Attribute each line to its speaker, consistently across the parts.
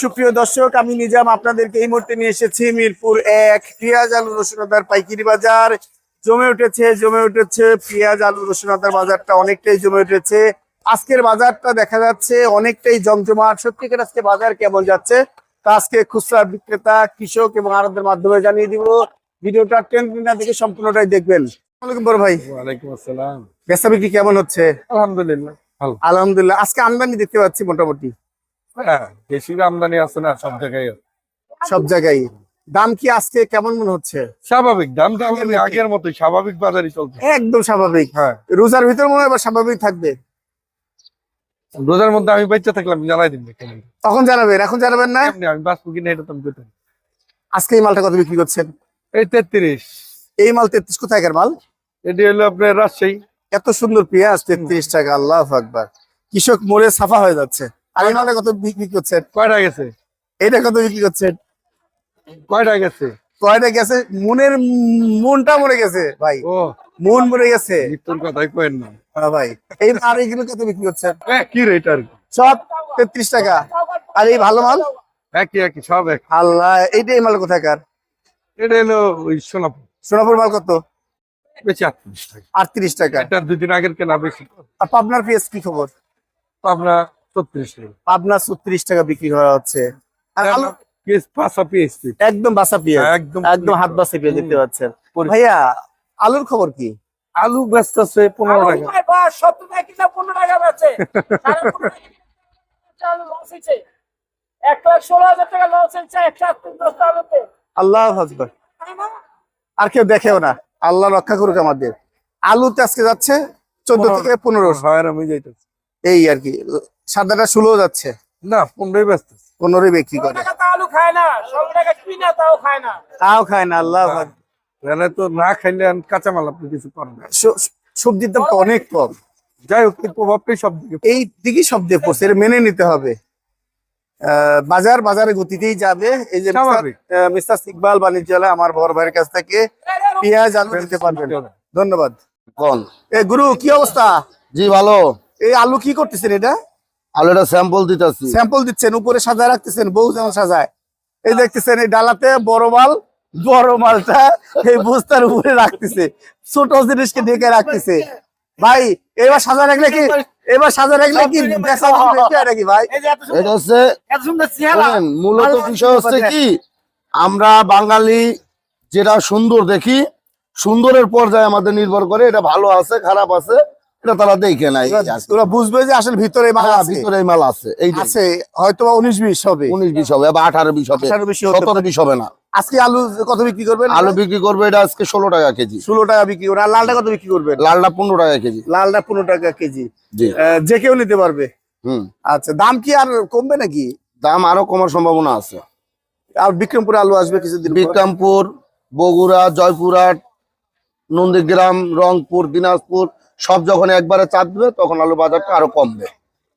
Speaker 1: সুপ্রিয় দর্শক আমি নিজাম আপনাদেরকে এই মুহূর্তে নিয়ে এসেছি মিরপুর এক পেঁয়াজ আলু রসুনদার পাইকারি বাজার। জমে উঠেছে জমে উঠেছে পেঁয়াজ আলু রসুনদার বাজারটা অনেকটাই জমে উঠেছে। আজকের বাজারটা দেখা যাচ্ছে অনেকটাই জমজমাট। সত্যিকার আজকে বাজার কেমন যাচ্ছে? তা আজকে খুচরা বিক্রেতা কৃষক এবং আরবদের মাধ্যমে জানিয়ে দিব। ভিডিওটা টেন মিনিট থেকে সম্পূর্ণটাই দেখবেন। বড় ভাই।
Speaker 2: ওয়ালাইকুম আসসালাম।
Speaker 1: বেচা বিক্রি কেমন হচ্ছে?
Speaker 2: আলহামদুলিল্লাহ।
Speaker 1: আলহামদুলিল্লাহ। আজকে আমদানি দেখতে পাচ্ছি মোটামুটি।
Speaker 2: হ্যাঁ বেশি আমদানি আছে না সব জায়গায়।
Speaker 1: সব জায়গায়। দাম কি আজকে কেমন মনে হচ্ছে?
Speaker 2: স্বাভাবিক দাম তো আমাদের আগের মতো স্বাভাবিক বাজারই চলছে।
Speaker 1: একদম স্বাভাবিক।
Speaker 2: হ্যাঁ।
Speaker 1: রোজার ভিতর মনে হয় স্বাভাবিক থাকবে।
Speaker 2: রোজার মধ্যে আমি বাচ্চা থাকলাম জানাই দিন
Speaker 1: তখন জানাবেন এখন জানাবেন না?
Speaker 2: আমি বাঁচবো কিনা এটা তো আমি
Speaker 1: আজকে এই মালটা কত বিক্রি করছেন?
Speaker 2: এই তেত্রিশ।
Speaker 1: এই মাল তেত্রিশ কোথায়কার মাল?
Speaker 2: এটি হলো আপনার রাজশাহী।
Speaker 1: এত সুন্দর পেঁয়াজ তেত্রিশ টাকা আল্লাহ আকবার। কৃষক মরে সাফা হয়ে যাচ্ছে। আর এই মালটা কত বিক্রি করছেন?
Speaker 2: কয়টা গেছে?
Speaker 1: এটা কত বিক্রি করছেন?
Speaker 2: কয়টা গেছে?
Speaker 1: কয়টা গেছে? মনের মনটা মরে গেছে ভাই।
Speaker 2: ও।
Speaker 1: মন মরে গেছে।
Speaker 2: মৃত্যুর কথাই কয়েন না।
Speaker 1: হ্যাঁ ভাই। এই আর এইগুলো কত বিক্রি করছেন?
Speaker 2: কি রেট আর?
Speaker 1: সব তেত্রিশ টাকা। আর এই ভালো মাল?
Speaker 2: একই একই সব এক
Speaker 1: আল্লাহ এইটা এই মাল কোথাকার?
Speaker 2: এটা হলো ওই সোনাপুর।
Speaker 1: সোনাপুর মাল কত?
Speaker 2: বেশি আটত্রিশ টাকা।
Speaker 1: আটত্রিশ টাকা।
Speaker 2: এটা দুই দিন আগের কেনা বেশি।
Speaker 1: আর পাবনার পেঁয়াজ কি খবর?
Speaker 2: আমরা ছত্রিশ
Speaker 1: পাবনা ছত্রিশ টাকা বিক্রি করা হচ্ছে। আর আলু একদম বাসা পেঁয়াজ
Speaker 2: একদম
Speaker 1: একদম হাত বাসা পেঁয়াজ দেখতে পাচ্ছেন। ভাইয়া আলুর খবর কি?
Speaker 2: আলু ব্যস্ত আছে পনেরো টাকা।
Speaker 3: সত্তর টাকা কিনা পনেরো টাকা বেচে। সাড়ে পনেরো টাকা। কিনা আলু লস হয়েছে। এক লাখ ষোলো হাজার টাকা লস হয়েছে একশো আটত্রিশ দশটা
Speaker 1: আল্লাহ হাজবার আর কেউ দেখেও না। আল্লাহ রক্ষা করুক আমাদের। আলুতে আজকে যাচ্ছে চোদ্দ থেকে পনেরো।
Speaker 2: হয়
Speaker 1: এই আর কি। সাদাটা ষোলো যাচ্ছে।
Speaker 2: না পনেরোই ব্যস্ত।
Speaker 1: পনেরোই বিক্রি করে।
Speaker 3: তাও খায় না
Speaker 1: তাও খায় না। আল্লাহ।
Speaker 2: তাহলে তো না খাইলে কাঁচামাল আপনি কিছু পারেন
Speaker 1: সবজির দাম তো অনেক কম।
Speaker 2: যাই হোক প্রভাবটাই সব দিকে
Speaker 1: এই দিকেই সব দিয়ে পড়ছে এটা মেনে নিতে হবে। আহ, বাজার বাজারে গতিতেই যাবে। এই যে মিস্টার ইকবাল বাণিজ্যালয় আমার বড় ভাইয়ের কাছ থেকে পেঁয়াজ আলু দিতে পারবেন। ধন্যবাদ।
Speaker 4: কোন?
Speaker 1: এ গুরু কি অবস্থা?
Speaker 4: জি ভালো।
Speaker 1: এই আলু কি করতেছেন এটা?
Speaker 4: আলুটা স্যাম্পল দিতেছি।
Speaker 1: স্যাম্পল দিচ্ছেন উপরে সাজায় রাখতেছেন বউ যেমন সাজায়। এই দেখতেছেন এই ডালাতে বড় মাল বড় মালটা এই বস্তার উপরে রাখতেছে। ছোট জিনিসকে ঢেকে রাখতেছে। ভাই এবার সাজা রাখলে কি এবার সাজা রাখলে কি নাকি ভাই?
Speaker 4: এটা হচ্ছে মূলত বিষয় হচ্ছে কি আমরা বাঙালি যেটা সুন্দর দেখি সুন্দরের পর্যায়ে আমাদের নির্ভর করে এটা ভালো আছে খারাপ আছে। এটা তারা দেখে নাই
Speaker 1: তোরা বুঝবে যে আসলে ভিতরে মাল
Speaker 4: হ্যাঁ,
Speaker 1: আছে।
Speaker 4: ভিতরে মাল আছে এই
Speaker 1: আছে হয়তো উনিশ বিশ হবে।
Speaker 4: উনিশ বিশ হবে বা আঠারো বিশ হবে সতেরো বিশ হবে না।
Speaker 1: আজকে আলু কত বিক্রি করবেন?
Speaker 4: আলু বিক্রি করবে এটা আজকে ষোলো টাকা কেজি।
Speaker 1: ষোলো টাকা বিক্রি করবেন। আর লালটা কত বিক্রি করবেন?
Speaker 4: লালটা পনেরো টাকা কেজি।
Speaker 1: লালটা পনেরো টাকা কেজি। যে কেউ নিতে পারবে।
Speaker 4: হুম।
Speaker 1: আচ্ছা দাম কি আর কমবে নাকি?
Speaker 4: দাম আরও কমার সম্ভাবনা আছে।
Speaker 1: আর বিক্রমপুরে আলু আসবে কিছুদিন
Speaker 4: বিক্রমপুর বগুড়া জয়পুরহাট নন্দীগ্রাম রংপুর দিনাজপুর সব যখন একবারে চাপ দেবে তখন আলু বাজারটা আরও কমবে।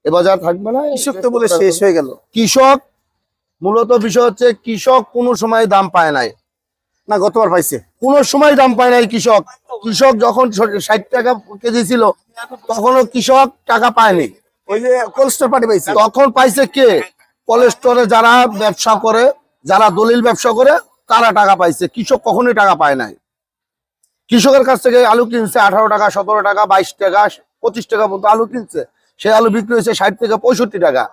Speaker 4: এ বাজার থাকবে না
Speaker 1: কৃষক তো বলে শেষ হয়ে গেল।
Speaker 4: কৃষক মূলত বিষয় হচ্ছে কৃষক কোনো সময় দাম পায় নাই।
Speaker 1: না গতবার পাইছে।
Speaker 4: কোনো সময় দাম পায় নাই কৃষক। কৃষক যখন ষাট টাকা কেজি ছিল তখনও কৃষক টাকা পায়নি।
Speaker 1: ওই যে কোল্ড পার্টি পাইছে।
Speaker 4: তখন পাইছে কে? কলেস্টরে যারা ব্যবসা করে যারা দলিল ব্যবসা করে তারা টাকা পাইছে। কৃষক কখনোই টাকা পায় নাই। কৃষকের কাছ থেকে আলু কিনছে আঠারো টাকা, সতেরো টাকা, বাইশ টাকা, পঁচিশ টাকা মতো আলু কিনছে। সেই আলু বিক্রি হয়েছে ষাট থেকে পঁয়ষট্টি টাকা।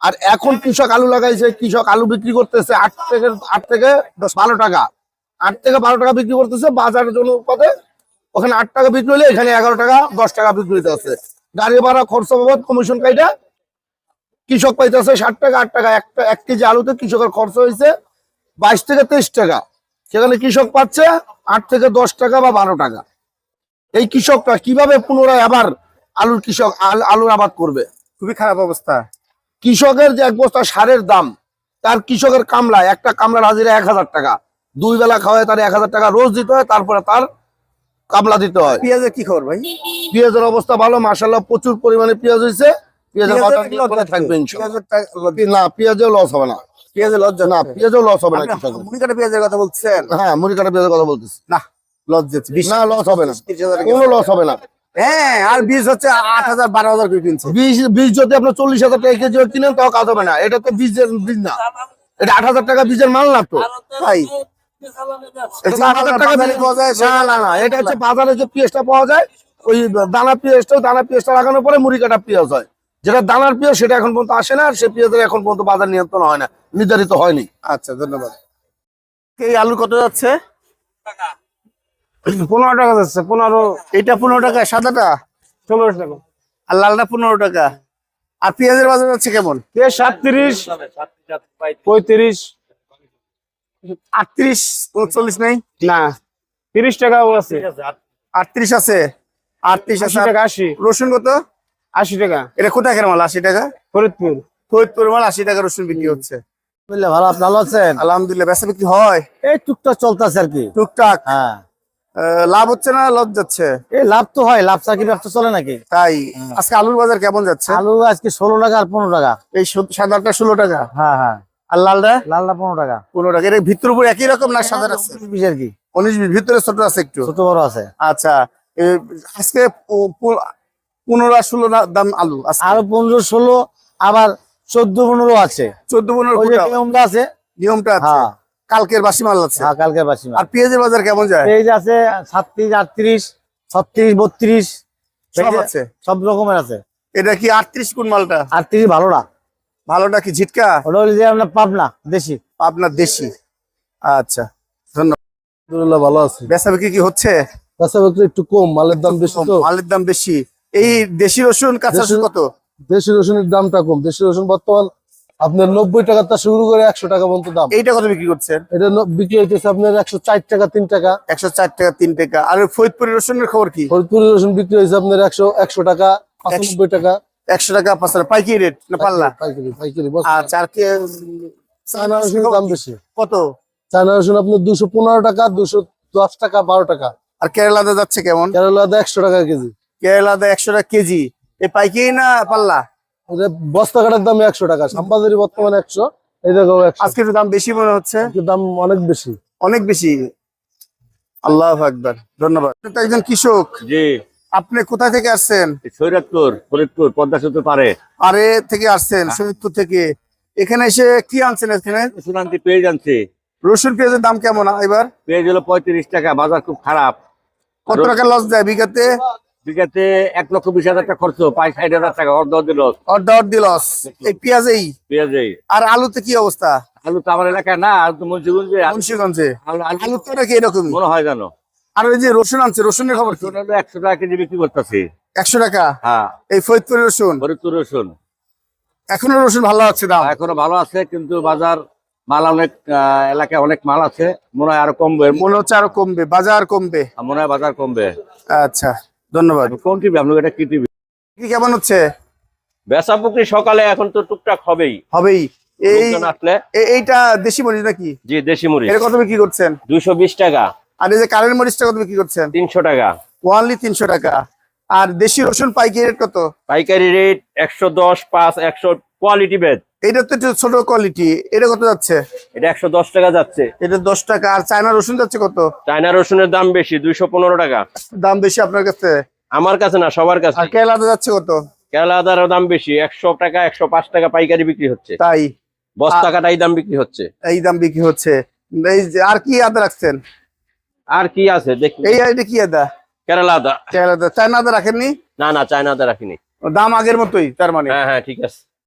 Speaker 4: আর এখন কৃষক আলু লাগাইছে, কৃষক আলু বিক্রি করতেছে আট থেকে আট থেকে বারো টাকা। আট থেকে বারো টাকা বিক্রি করতেছে বাজারের জন্য পথে ওখানে আট টাকা বিক্রি হলে এখানে এগারো টাকা, দশ টাকা বিক্রি হইতে আছে। গাড়ি ভাড়া খরচ বাবদ কমিশন কাইটা কৃষক পাইতেছে ষাট টাকা, আট টাকা। একটা এক কেজি আলুতে কৃষকের খরচ হয়েছে বাইশ থেকে তেইশ টাকা। সেখানে কৃষক পাচ্ছে আট থেকে দশ টাকা বা বারো টাকা। এই কৃষকটা কীভাবে পুনরায় আবার আলুর কৃষক আল- আলুর আবাদ করবে?
Speaker 1: খুবই খারাপ অবস্থা।
Speaker 4: কৃষকের যে এক বস্তা সারের দাম তার কৃষকের কামলা একটা কামলার হাজিরা এক হাজার টাকা। দুই বেলা খাওয়ায় তার এক হাজার টাকা রোজ দিতে হয় তারপরে তার কামলা দিতে হয়।
Speaker 1: পেঁয়াজের কি খবর ভাই?
Speaker 4: পেঁয়াজের অবস্থা ভালো মাসাল্লাহ প্রচুর পরিমাণে পেঁয়াজ হয়েছে। পেঁয়াজের থাকবে
Speaker 1: পেঁয়াজের
Speaker 4: না পেঁয়াজেও লস হবে না।
Speaker 1: লজ্জা
Speaker 4: না লস হবে না কৃষকের
Speaker 1: মুড়ি কাটা পেঁয়াজের কথা বলছেন
Speaker 4: হ্যাঁ মুড়ি কাটা পেঁয়াজের কথা বলতেছি।
Speaker 1: না লজ্জা হচ্ছে।
Speaker 4: না লস হবে না। কোনো লস হবে না।
Speaker 1: হ্যাঁ আর বীজ হচ্ছে আট হাজার বারো হাজার করে কিনছে।
Speaker 4: বীজ বীজ যদি আপনার চল্লিশ হাজার টাকা কেজি কিনেন তাও কাজ হবে না। এটা তো বীজের বীজ না। এটা আট হাজার টাকা বীজের মাল না তো।
Speaker 1: তাই?
Speaker 4: আট হাজার টাকা
Speaker 1: বাজারে পাওয়া যায়
Speaker 4: না না না এটা হচ্ছে বাজারে যে পেঁয়াজটা পাওয়া যায় ওই দানা পেঁয়াজটাও দানা পেঁয়াজটা লাগানোর পরে মুড়ি কাটা পেঁয়াজ হয়। যেটা দানার পেঁয়াজ সেটা এখন পর্যন্ত আসে না আর সে পেঁয়াজের এখন পর্যন্ত বাজার নিয়ন্ত্রণ হয় না নির্ধারিত হয়নি।
Speaker 1: আচ্ছা ধন্যবাদ। এই আলু কত যাচ্ছে?
Speaker 2: পনেরো টাকা যাচ্ছে পনেরো।
Speaker 1: এটা পনেরো টাকা সাদাটা?
Speaker 2: ষোলোশো টাকা।
Speaker 1: আর লালটা পনেরো টাকা। আর পেঁয়াজের বাজার যাচ্ছে কেমন?
Speaker 2: পেঁয়াজ সাতত্রিশ পঁয়ত্রিশ।
Speaker 1: আটত্রিশ উনচল্লিশ নেই?
Speaker 2: না তিরিশ টাকাও আছে।
Speaker 1: আটত্রিশ আছে। আটত্রিশ
Speaker 2: আশি
Speaker 1: আছে
Speaker 2: টাকা আশি।
Speaker 1: রসুন কত?
Speaker 2: আশি টাকা।
Speaker 1: এটা কোথায় কেন মাল? আশি টাকা?
Speaker 2: ফরিদপুর।
Speaker 1: ফরিদপুর মাল আশি টাকা রসুন বিক্রি হচ্ছে।
Speaker 4: বুঝলে ভালো ভালো আছেন?
Speaker 1: আলহামদুলিল্লাহ বেচা বিক্রি হয়?
Speaker 4: এই টুকটাক চলতেছে আর কি।
Speaker 1: টুকটাক?
Speaker 4: হ্যাঁ।
Speaker 1: লাভ হচ্ছে না লস যাচ্ছে?
Speaker 4: এই লাভ তো হয় লাভ চাকরি ব্যবসা চলে নাকি?
Speaker 1: তাই। আজকে আলুর বাজার কেমন যাচ্ছে?
Speaker 4: আলু আজকে ষোলো টাকা আর পনেরো টাকা।
Speaker 1: এই সদ- সাদাটা ষোলো টাকা।
Speaker 4: হ্যাঁ হ্যাঁ।
Speaker 1: আর লালটা?
Speaker 4: লালটা পনেরো টাকা।
Speaker 1: পনেরো টাকা। এর ভিতর উপর একই রকম না সাদা আছে?
Speaker 4: বিশ আর কি।
Speaker 1: উনিশ বিশ, ভিতরে ছোট আছে একটু?
Speaker 4: ছোট বড় আছে।
Speaker 1: আচ্ছা। আজকে পনেরো আর ষোলো দাম আলু।
Speaker 4: আরও পনেরো ষোলো আবার চোদ্দ পনেরো আছে।
Speaker 1: চোদ্দ পনেরো
Speaker 4: নিয়মটা আছে।
Speaker 1: নিয়মটা আছে।
Speaker 4: হ্যাঁ।
Speaker 1: কালকের বাসি মাল আছে।
Speaker 4: হ্যাঁ কালকের বাসি
Speaker 1: আর পেঁয়াজের বাজার কেমন যায়?
Speaker 4: পেঁয়াজ আছে সাতত্রিশ আটত্রিশ ছত্রিশ বত্রিশ।
Speaker 1: সব আছে?
Speaker 4: সব রকমের আছে।
Speaker 1: এটা কি আটত্রিশ কোন মালটা?
Speaker 4: আটত্রিশ ভালো না।
Speaker 1: ভালোটা কি ঝিটকা?
Speaker 4: ওটা হলো যে আপনার পাবনা দেশি।
Speaker 1: আপনার দেশি। আচ্ছা ধন্যবাদ।
Speaker 5: ভালো আছে।
Speaker 1: বেচা বিক্রি কি হচ্ছে?
Speaker 5: কাঁচা বিক্রি একটু কম মালের দাম বেশি
Speaker 1: মালের দাম বেশি। এই দেশি রসুন কাঁচা রসুন কত?
Speaker 5: দেশি রসুনের দামটা কম। দেশি রসুন বর্তমান আপনার নব্বই টাকা তা শুরু করে একশো টাকা পর্যন্ত দাম।
Speaker 1: এইটা কত বিক্রি করছেন?
Speaker 5: এটা বিক্রি হইতেছে আপনার একশো চার টাকা তিন টাকা।
Speaker 1: একশো চার টাকা তিন টাকা। আর ফরিদপুরের রসুনের খবর কি?
Speaker 5: ফরিদপুরি রসুন বিক্রি হয়েছে আপনার একশো একশো টাকা পঁচানব্বই টাকা।
Speaker 1: একশো টাকা পাঁচ টাকা পাইকারি রেট না পাল্লা?
Speaker 5: পাইকারি পাইকারি
Speaker 1: আর কি
Speaker 5: চায়না রসুনের দাম বেশি।
Speaker 1: কত?
Speaker 5: চায়না রসুন আপনার দুশো পনেরো টাকা দুশো দশ টাকা বারো টাকা।
Speaker 1: আর কেরালাতে যাচ্ছে কেমন?
Speaker 5: কেরালাতে একশো টাকা কেজি।
Speaker 1: কেরালাতে একশো টাকা কেজি। এ পাইকারি না পাল্লা?
Speaker 5: বস্তা কাটার দাম একশো টাকা সাম্বাজারি বর্তমানে একশো এই দেখো
Speaker 1: আজকে দাম বেশি মনে হচ্ছে?
Speaker 5: দাম অনেক বেশি।
Speaker 1: অনেক বেশি। আল্লাহ আকবার ধন্যবাদ। একজন কৃষক
Speaker 6: জি।
Speaker 1: আপনি কোথা থেকে আসছেন?
Speaker 6: সৈরাতপুর ফরিদপুর পদ্মা সেতু পারে
Speaker 1: আরে থেকে আসছেন শহীদপুর থেকে। এখানে এসে কি আনছেন এখানে?
Speaker 6: সুনান্তি পেয়ে যাচ্ছে
Speaker 1: রসুন পেঁয়াজের দাম কেমন এবার?
Speaker 6: পেঁয়াজ হলো পঁয়ত্রিশ টাকা বাজার খুব খারাপ।
Speaker 1: কত টাকা লস দেয় বিঘাতে?
Speaker 6: বিঘাতে এক লক্ষ বিশ হাজার টাকা খরচ পাঁচ ষাট হাজার টাকা অর্ধ অর্ধ লস
Speaker 1: অর্ধা অর্ধি লস এই পেঁয়াজেই?
Speaker 6: পেঁয়াজে
Speaker 1: আর আলুতে কি অবস্থা?
Speaker 6: আলু তো আমার এলাকায় না আলু তো মুন্সিগঞ্জে।
Speaker 1: মুন্সিগঞ্জে?
Speaker 6: আলু
Speaker 1: তো নাকি এরকমই?
Speaker 6: মনে হয় জানো
Speaker 1: আর ওই যে রসুন আনছে রসুনের খবর কি?
Speaker 6: একশো টাকা কেজি বিক্রি করতেছি।
Speaker 1: একশো টাকা?
Speaker 6: হ্যাঁ।
Speaker 1: এই ফরিদপুরের রসুন?
Speaker 6: ফরিদপুর রসুন।
Speaker 1: এখনও রসুন ভালো আছে দাম?
Speaker 6: এখনও ভালো আছে কিন্তু বাজার মাল অনেক এলাকায় অনেক মাল আছে। মনে হয় আরও কমবে।
Speaker 1: মনে হচ্ছে আরও কমবে বাজার কমবে।
Speaker 6: মনে হয় বাজার কমবে।
Speaker 1: আচ্ছা। ধন্যবাদ।
Speaker 6: কোন টিভি আপনার এটা কি টিভি
Speaker 1: কি কেমন হচ্ছে?
Speaker 7: বেচা বিক্রি সকালে এখন তো টুকটাক হবেই।
Speaker 1: হবেই। এই এইটা দেশি মরিচ নাকি?
Speaker 7: জি দেশি মরিচ।
Speaker 1: এটা কত বিক্রি করছেন?
Speaker 7: দুইশো বিশ টাকা।
Speaker 1: আর এই যে কারেন্ট মরিচটা কত বিক্রি করছেন?
Speaker 7: তিনশো টাকা।
Speaker 1: ওয়ানলি তিনশো টাকা। আর দেশি রসুন পাইকারি রেট কত?
Speaker 7: পাইকারি রেট একশো দশ পাঁচ একশো কোয়ালিটি বেদ।
Speaker 1: এটা তো একটু ছোট কোয়ালিটি এটা কত যাচ্ছে?
Speaker 7: এটা একশো দশ টাকা যাচ্ছে।
Speaker 1: এটা দশ টাকা আর চায়না রসুন যাচ্ছে কত?
Speaker 7: চায়না রসুনের দাম বেশি দুইশো পনেরো টাকা।
Speaker 1: দাম বেশি আপনার কাছে?
Speaker 7: আমার কাছে না সবার কাছে।
Speaker 1: আর কেরালাতে যাচ্ছে কত?
Speaker 7: কেরালা আদারও দাম বেশি একশো টাকা একশো পাঁচ টাকা পাইকারি বিক্রি হচ্ছে।
Speaker 1: তাই?
Speaker 7: বস্তা কাটাই দাম বিক্রি হচ্ছে।
Speaker 1: এই দাম বিক্রি হচ্ছে। এই যে আর কি আদা রাখছেন?
Speaker 7: আর কি আছে দেখি।
Speaker 1: এই এটা কি আদা?
Speaker 7: কেরালা আদা।
Speaker 1: কেরালাতে চায়না আদা রাখেননি?
Speaker 7: না না চায়না আদা রাখিনি।
Speaker 1: দাম আগের মতোই তার মানে।
Speaker 7: হ্যাঁ হ্যাঁ ঠিক আছে।